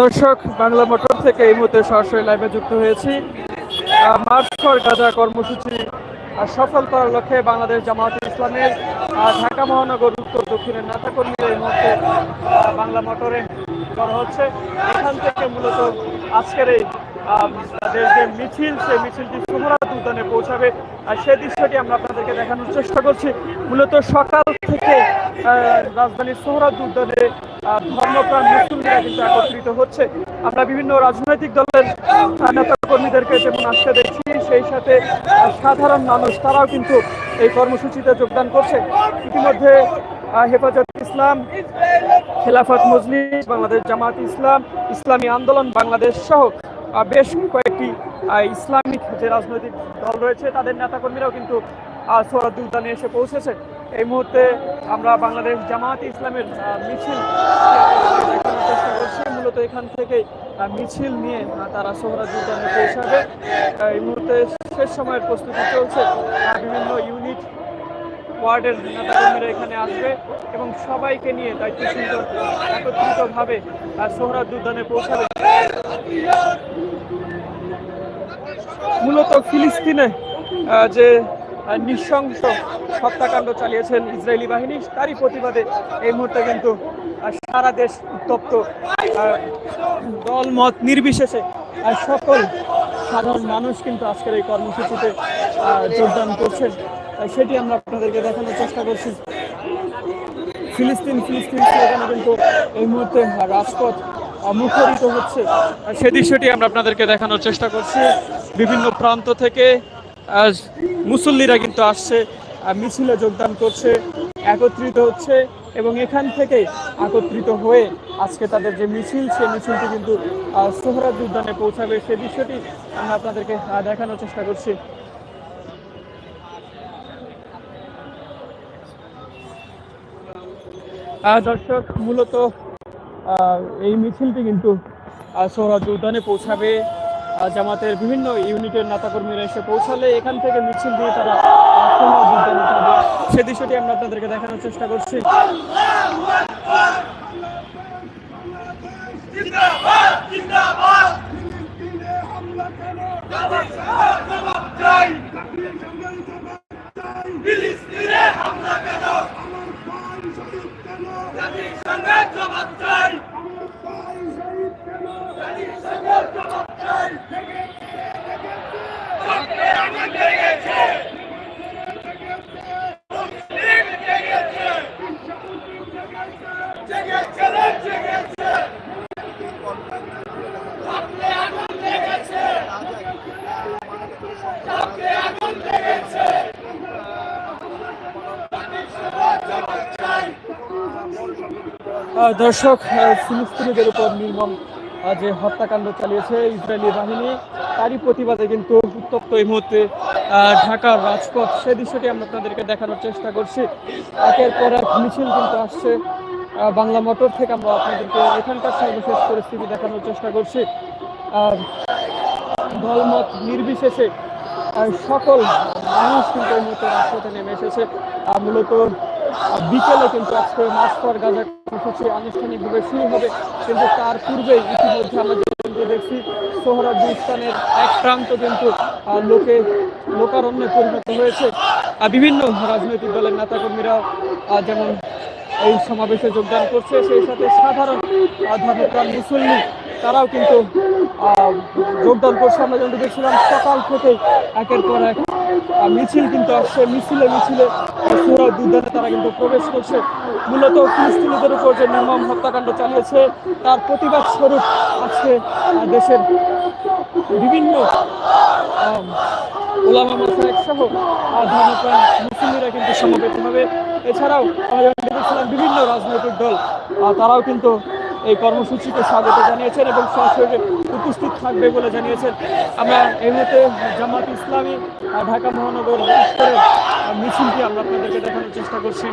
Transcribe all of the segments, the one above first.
দর্শক, বাংলা মোটর থেকে এই মুহূর্তে সরাসরি লাইভে যুক্ত হয়েছি। মার্চ ফর গাজা কর্মসূচি সফল করার লক্ষ্যে বাংলাদেশ জামায়াত ইসলামের ঢাকা মহানগর উত্তর দক্ষিণের নেতাকর্মীরা এই মুহূর্তে বাংলা মোটরে করা হচ্ছে। এখান থেকে মূলত আজকের এই তাদের যে মিছিল, সেই মিছিলটি শুভরাত উদ্যানে পৌঁছাবে। আর সেই দৃশ্যটি আমরা আপনাদেরকে দেখানোর চেষ্টা করছি। মূলত সকাল থেকে রাজধানীর সোহরাদ উদ্যানে ধর্মপ্রাণ মুসলিমরা কিন্তু একত্রিত হচ্ছে। আমরা বিভিন্ন রাজনৈতিক দলের নেতা কর্মীদেরকে যেমন আসতে দেখছি, সেই সাথে সাধারণ মানুষ তারাও কিন্তু এই কর্মসূচিতে যোগদান করছে। ইতিমধ্যে হেফাজত ইসলাম, খেলাফত মজলিস, বাংলাদেশ জামাত ইসলাম, ইসলামী আন্দোলন, বাংলাদেশ সহ বেশ কয়েকটি ইসলামিক যে রাজনৈতিক দল রয়েছে তাদের নেতাকর্মীরাও কিন্তু আহ, সোহরাদ উদ্যানে এসে পৌঁছেছে। এই মুহূর্তে আমরা বাংলাদেশ জামাত ইসলামের মিছিল মূলত এখান থেকে মিছিল নিয়ে তারা সোহরাদ উদ্যানে পৌঁছাবে। এই মুহূর্তে শেষ সময়ের প্রস্তুতি চলছে। বিভিন্ন ইউনিট ওয়ার্ডের নেতাকর্মীরা এখানে আসবে এবং সবাইকে নিয়ে দায়িত্বশীল একত্রিতভাবে সোহরাদ উদ্যানে পৌঁছাবে। মূলত ফিলিস্তিনে যে নৃশংস হত্যাকাণ্ড চালিয়েছেন ইসরায়েলি বাহিনী। তারই প্রতিবাদে এই মুহূর্তে কিন্তু সারা দেশ উত্তপ্ত। আহ, দল মত নির্বিশেষে সকল সাধারণ মানুষ কিন্তু আজকের এই কর্মসূচিতে যোগদান করছেন। সেটি আমরা আপনাদেরকে দেখানোর চেষ্টা করছি। ফিলিস্তিন ফিলিস্তিন স্লোগানে কিন্তু এই মুহূর্তে রাজপথ মুখরিত হচ্ছে। সে দৃশ্যটি আমরা আপনাদেরকে দেখানোর চেষ্টা করছি। বিভিন্ন প্রান্ত থেকে মুসল্লিরা কিন্তু আসছে মিছিলে যোগদান করছে, একত্রিত হচ্ছে এবং এখান থেকে একত্রিত হয়ে আজকে তাদের যে মিছিল সেই মিছিলটি কিন্তু সোহরাদ উদ্যানে পৌঁছাবে। সে দৃশ্যটি আমরা আপনাদেরকে দেখানোর চেষ্টা করছি। দর্শক, মূলত এই মিছিলটি কিন্তু সোহরাদ উদ্যানে পৌঁছাবে। জামাতের বিভিন্ন ইউনিটের নেতাকর্মীরা এসে পৌঁছালে এখান থেকে মিছিল দিয়ে তারা সে দৃশ্যটি আমরা আপনাদেরকে দেখানোর চেষ্টা করছি দর্শক ফিলিস্তিনিদের উপর নির্মম যে হত্যাকাণ্ড চালিয়েছে ইসরায়েলি বাহিনী তারই প্রতিবাদে কিন্তু উত্তপ্ত এই মুহূর্তে ঢাকার রাজপথ। সে দৃশ্যটি আমরা আপনাদেরকে দেখানোর চেষ্টা করছি। একের পর এক মিছিল কিন্তু আসছে বাংলা মোটর থেকে আমরা আপনাদেরকে এখানকার সর্বশেষ পরিস্থিতি দেখানোর চেষ্টা করছি। আহ, দলমত নির্বিশেষে সকল মানুষ কিন্তু এই মুহূর্তে রাজপথে নেমে এসেছে। মূলত বিকেলে কিন্তু আজকে মাস পর গাজা কর্মসূচি আনুষ্ঠানিকভাবে শুরু হবে। কিন্তু তার পূর্বেই ইতিমধ্যে আমরা কিন্তু দেখছি সোহরাজ স্থানের এক প্রান্ত কিন্তু লোকে লোকারণ্যে পরিণত হয়েছে। বিভিন্ন রাজনৈতিক দলের নেতাকর্মীরা যেমন এই সমাবেশে যোগদান করছে, সেই সাথে সাধারণ ধর্মপ্রাণ মুসল্লি তারাও কিন্তু যোগদান করছে। আমরা যেমন দেখছিলাম, সকাল থেকে একের পর এক মিছিল কিন্তু আসছে। মিছিলে মিছিলে সুরা উদ্যানে তারা কিন্তু প্রবেশ করছে। মূলত ফিলিস্তিনিদের উপর যে নির্মম হত্যাকাণ্ড চালিয়েছে, তার প্রতিবাদ স্বরূপ আজকে দেশের বিভিন্ন ওলামা মাসায়েক সহ ধর্মপ্রাণ মুসলিমরা কিন্তু সমবেত হবে। এছাড়াও, আমরা বিভিন্ন রাজনৈতিক দল তারাও কিন্তু এই কর্মসূচিকে স্বাগত জানিয়েছেন এবং সরাসরি উপস্থিত থাকবে বলে জানিয়েছেন। আমরা এই মুহূর্তে জামাত ইসলামী ঢাকা মহানগর মিছিলটি আমরা আপনাদেরকে দেখানোর চেষ্টা করছি।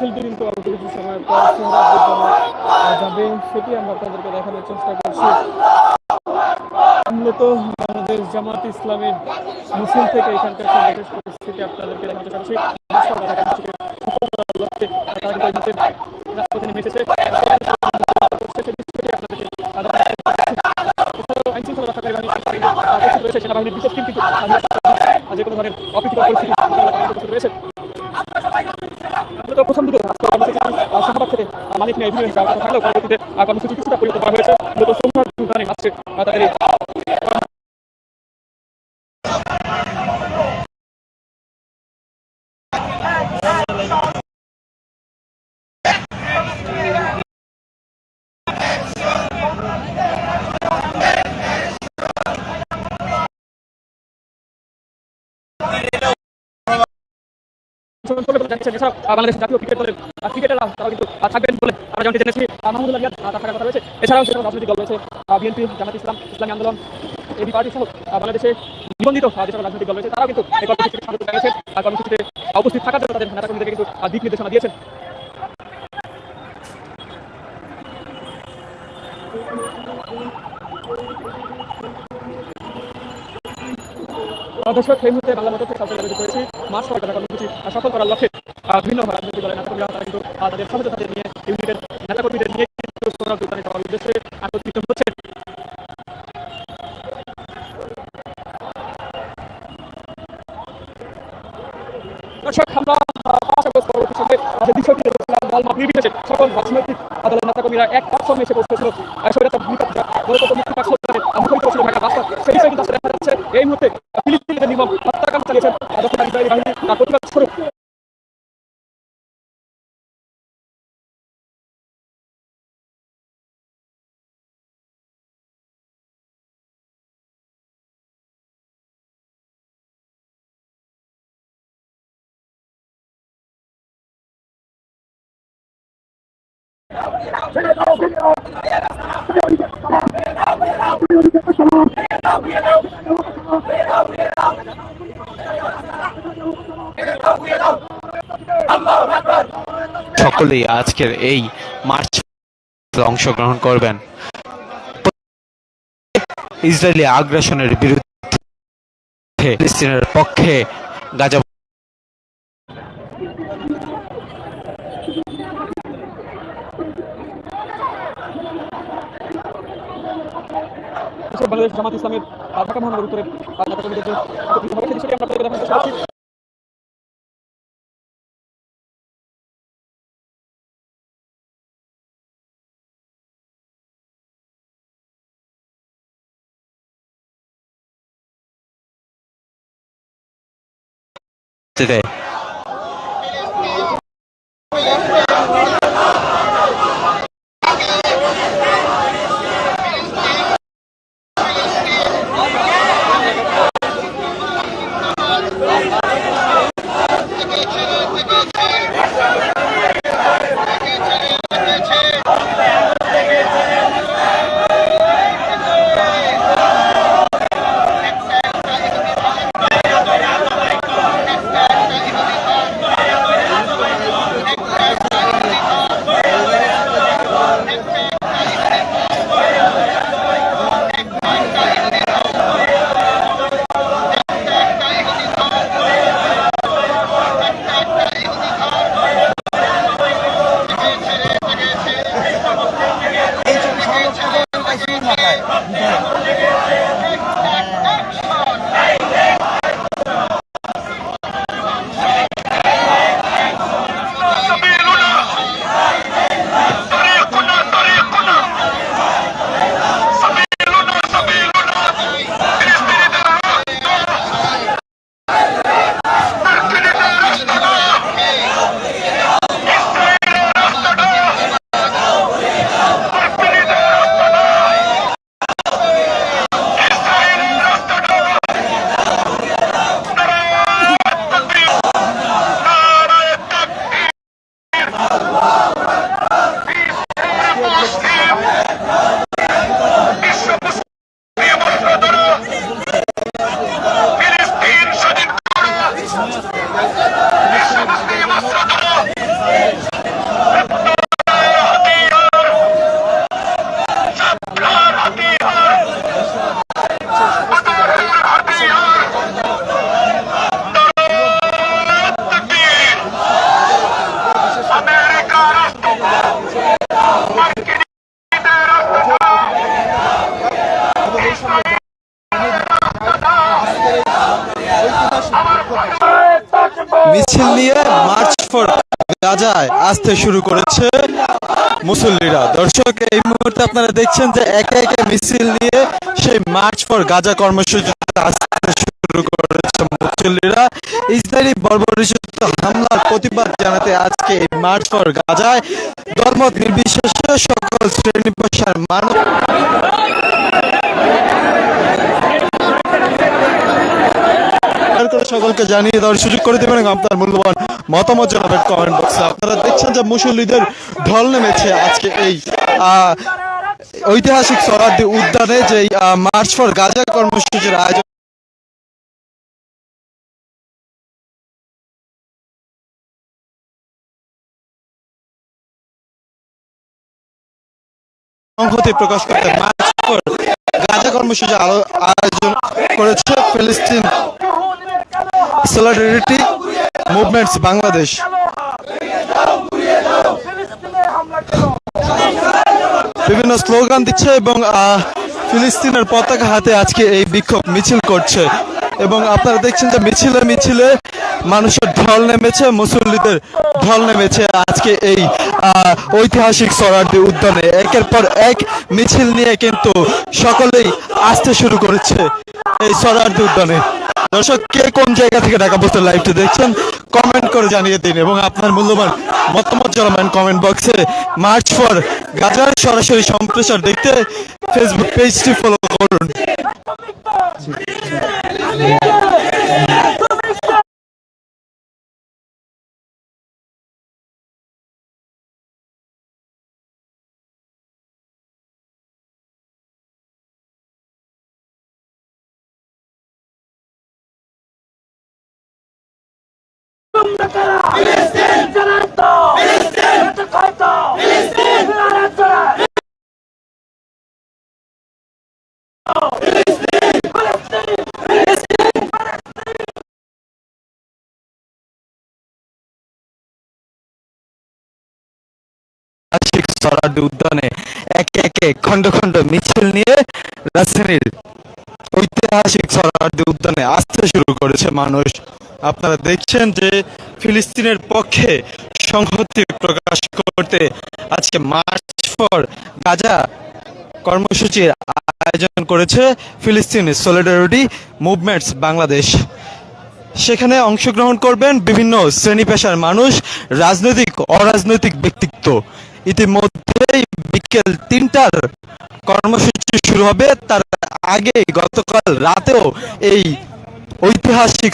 মিছিলটি কিন্তু অল্প কিছু সময় পর যাবে, সেটি আমরা আপনাদেরকে দেখানোর চেষ্টা করছি। মূলত বাংলাদেশ জামাত ইসলামের মিছিল থেকে এখানকার পরিস্থিতি আপনাদেরকে করার লক্ষ্যে তারা কিন্তু কোনো ধরনের অপ্রীতিকর পরিস্থিতি। প্রথম দিকে আজকে শাহবাগ থেকে মালিক নিয়ে থাকলেও পরবর্তীতে কর্মসূচি কিছুটা পরিবর্তন করা হয়েছে। মূলত সোমবার তাদের এছাড়াও সেসব রাজনৈতিক দল ইসলাম আন্দোলন এবি পার্টি সহ নিবন্ধিত যেসব রাজনৈতিক থাকার জন্য তাদের নেতাকর্মীদেরকে কিন্তু দিক নির্দেশনা মুহূর্তে বাংলা মোটর থেকে করেছি মার্চ সরকার সফল করার লক্ষ্যে আহ, বিভিন্ন রাজনৈতিক দলের নেতাকর্মীরা তারা কিন্তু তাদের সহযোগিতাদের নিয়ে ইউনিটের নেতাকর্মীদের নিয়ে কিন্তু সোহরাব উদ্যানে যাওয়ার উদ্দেশ্যে একত্রিত হচ্ছে দেখা যাচ্ছে। এই মুহূর্তে সকলেই আজকের এই মার্চ অংশগ্রহণ করবেন। ইসরায়েলি আগ্রাসনের বিরুদ্ধে পক্ষে গাজা বাংলাদেশ জামাত ইসলামের ঢাকা মহানগর উত্তরের করছি। দেয় মিছিল নিয়ে মার্চ ফর গাজায় আসতে শুরু করেছে মুসল্লিরা। দর্শক, এই মুহূর্তে আপনারা দেখছেন যে একে একে মিছিল নিয়ে সেই মার্চ ফর গাজা কর্মসূচি আসতে শুরু করেছে মুসল্লিরা। ইসরায়েলি বর্বরিত হামলার প্রতিবাদ জানাতে আজকে এই মার্চ ফর গাজায় ধর্ম নির্বিশেষে সকল শ্রেণি পেশার মানব শেয়ার করে সকলকে জানিয়ে দেওয়ার সুযোগ করে দেবেন আপনার মূল্যবান মতামত জানাবেন কমেন্ট বক্সে আপনারা দেখছেন যে মুসল্লিদের ঢল নেমেছে আজকে এই ঐতিহাসিক সরাদ্দি উদ্যানে যে মার্চ ফর গাজা কর্মসূচির আয়োজন সংহতি প্রকাশ করতে মার্চ ফর গাজা কর্মসূচি আয়োজন করেছে ফিলিস্তিন সলিডারিটি মুভমেন্টস বাংলাদেশ বিভিন্ন স্লোগান দিচ্ছে এবং ফিলিস্তিনের পতাকা হাতে আজকে এই বিক্ষোভ মিছিল করছে। এবং আপনারা দেখছেন যে মিছিলে মিছিলে মানুষের ঢল নেমেছে, মুসল্লিদের ঢল নেমেছে আজকে এই ঐতিহাসিক সরার্দি উদ্যানে। একের পর এক মিছিল নিয়ে কিন্তু সকলেই আসতে শুরু করেছে এই সরার্দি উদ্যানে। দর্শক, কে কোন জায়গা থেকে ঢাকা পোস্টের লাইভটি দেখছেন কমেন্ট করে জানিয়ে দিন এবং আপনার মূল্যবান মতামত জানাবেন কমেন্ট বক্সে মার্চ ফর গাজার সরাসরি সম্প্রচার দেখতে ফেসবুক পেজটি ফলো করুন। ঐতিহাসিক সরার্দি উদ্যানে একে একে খণ্ড খণ্ড মিছিল নিয়ে রাজধানীর ঐতিহাসিক সরার্দি উদ্যানে আসতে শুরু করেছে মানুষ। আপনারা দেখছেন যে ফিলিস্তিনের পক্ষে সংহতি প্রকাশ করতে আজকে মার্চ ফর গাজা কর্মসূচির আয়োজন করেছে ফিলিস্তিন সলিডারিটি মুভমেন্টস বাংলাদেশ। সেখানে অংশগ্রহণ করবেন বিভিন্ন শ্রেণি পেশার মানুষ, রাজনৈতিক, অরাজনৈতিক ব্যক্তিত্ব। ইতিমধ্যেই বিকেল তিনটার কর্মসূচি শুরু হবে। তার আগে গতকাল রাতেও এই ঐতিহাসিক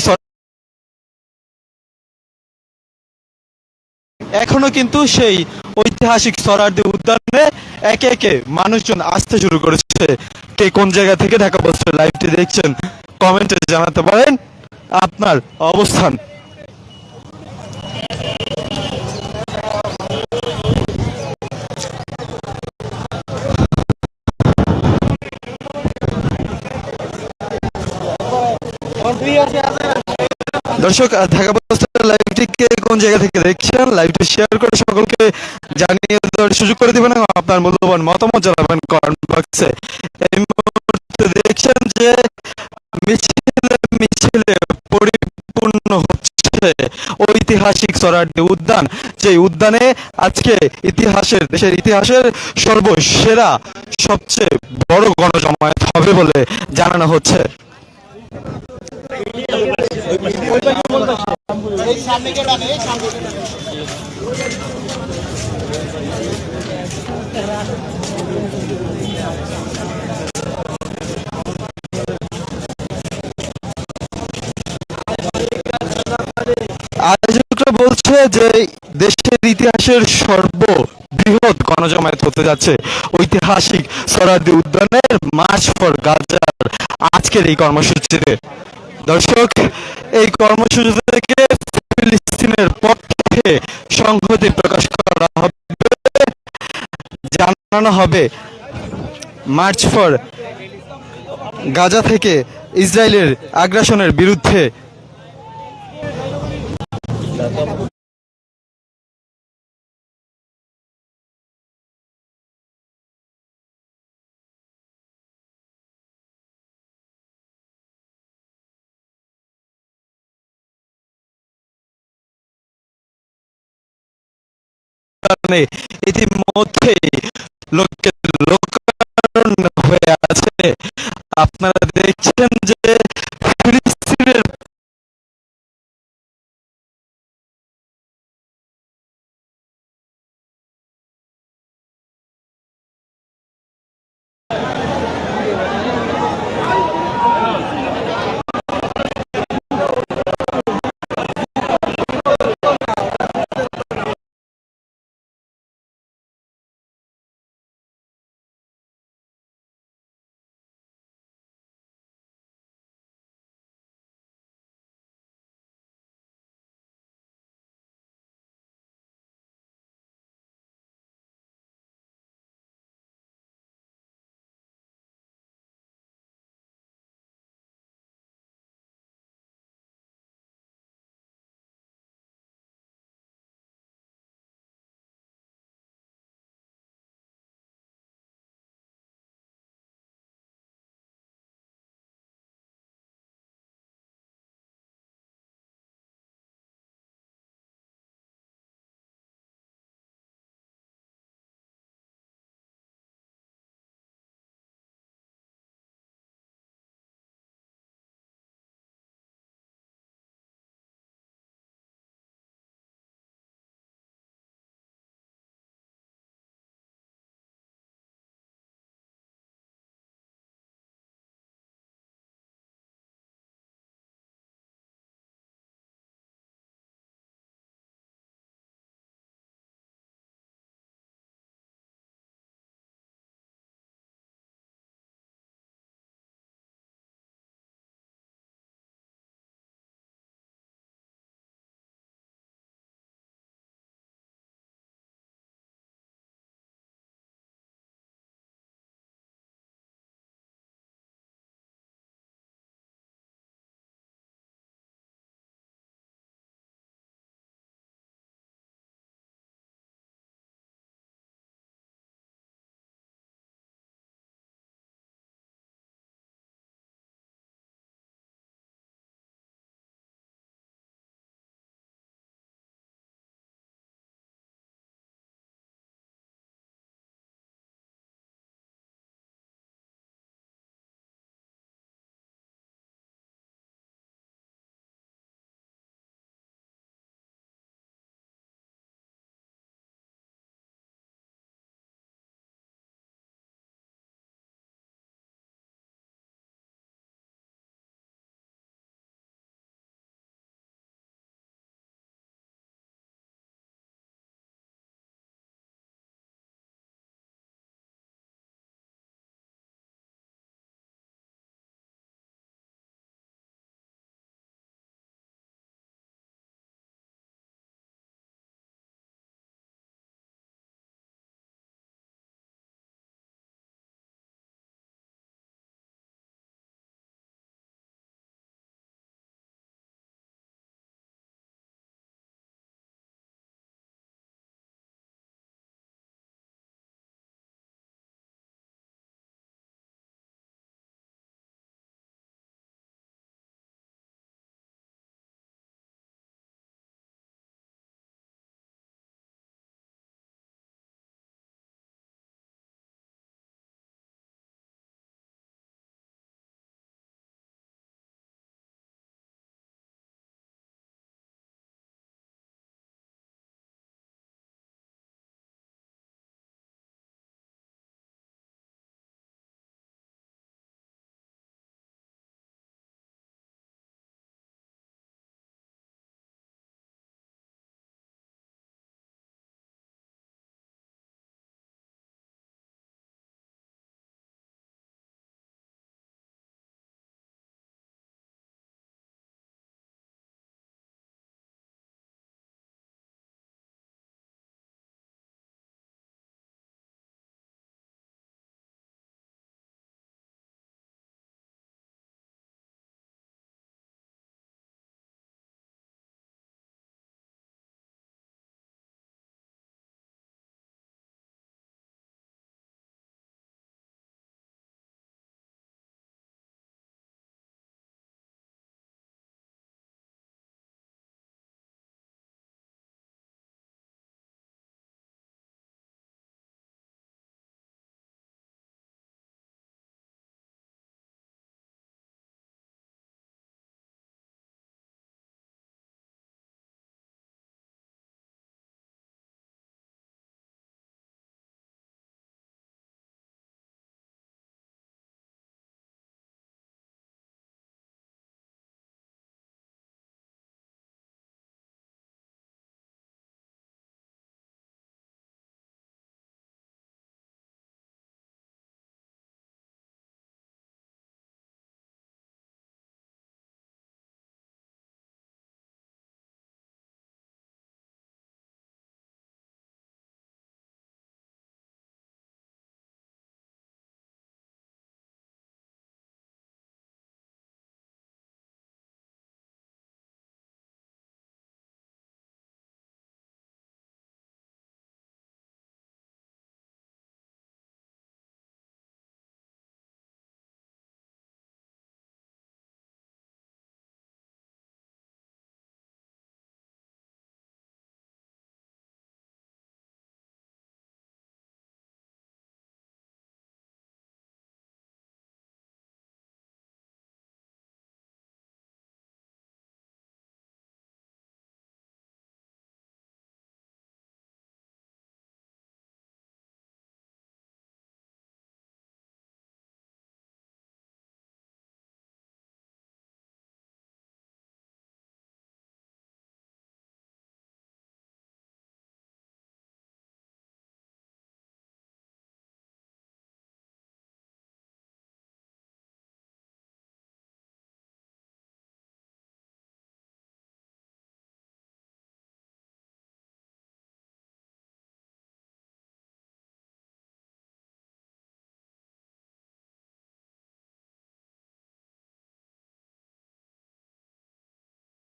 এখনও কিন্তু সেই ঐতিহাসিক সরার্দি উদ্যানে একে একে মানুষজন আসতে শুরু করেছে। কে কোন জায়গা থেকে ঢাকা পোস্টের লাইভটি দেখছেন, কমেন্টে জানাতে পারেন। আপনার অবস্থান। দর্শক, ঢাকা কোন জায়গা থেকে দেখছেন লাইভটি শেয়ার করে সকলকে জানিয়ে দেওয়ার সুযোগ করে দিবেন এবং আপনার মূল্যবান মতামত জানাবেন কমেন্ট বক্সে এই মুহূর্তে দেখছেন যে মিছিলে মিছিলে পরিপূর্ণ হচ্ছে ঐতিহাসিক সরার্দি উদ্যান। যে উদ্যানে আজকে ইতিহাসের, দেশের ইতিহাসের সর্বসেরা, সবচেয়ে বড় গণজমায়েত হবে বলে জানানো হচ্ছে। আয়োজকরা বলছে যে দেশের ইতিহাসের সর্ববৃহৎ গণজমায়েত হতে যাচ্ছে। ঐতিহাসিক সরাদি উদ্যানের মার্চ ফর গাজার আজকের এই কর্মসূচিতে। দর্শক এই কর্মসূচি থেকে ফিলিস্তিনের পক্ষে সংহতি প্রকাশ করা হবে, জানানো হবে। মার্চ ফর, গাজা থেকে ইসরায়েলের আগ্রাসনের বিরুদ্ধে। উদ্যানে ইতিমধ্যেই লোকের লোকারণ্য হয়ে আছে। আপনারা দেখছেন যে